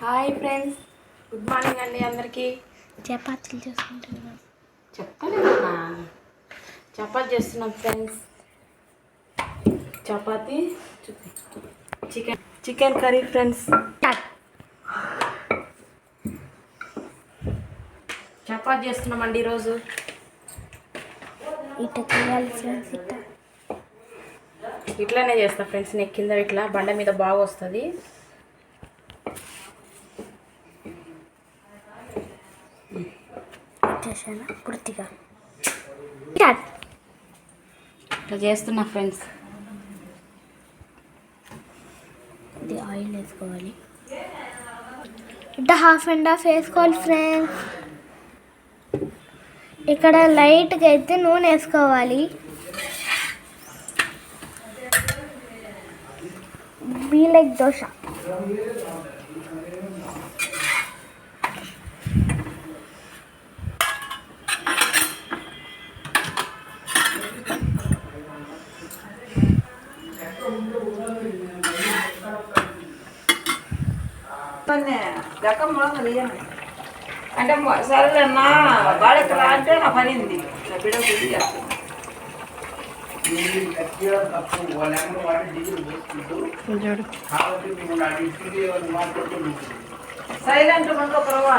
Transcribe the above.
Hi friends good morning అండి అందరికీ. చపాతీలు చేసుకుంటున్నాం. చెప్తానేమన్నా చపాతి చేస్తున్నాం friends. Chapati chicken chicken curry friends. Chapati చేస్తున్నామండి ఈరోజు. ఇట్ట చేయాలి ఫ్రెండ్స్ ఇట్ట ఇట్లానే చేస్తా ఫ్రెండ్స్ నేను కింద ఇట్లా బండ మీద బాగా వస్తుంది. చేశాను పూర్తిగా. ఇట్లా చేస్తున్నా ఫ్రెండ్స్. ఇది ఆయిల్ వేసుకోవాలి. ఇట్ట హాఫ్ అండ్ హాఫ్ వేసుకోవాలి ఫ్రెండ్స్. ఇక్కడ లైట్గా అయితే నూనె వేసుకోవాలి. Be like dosa. అంటే మొ- సరే నా బాడకి రా అంటే నా పనింది నా బిడ్డ చేస్తుంది చూడు సైలెంట్ ఉండవు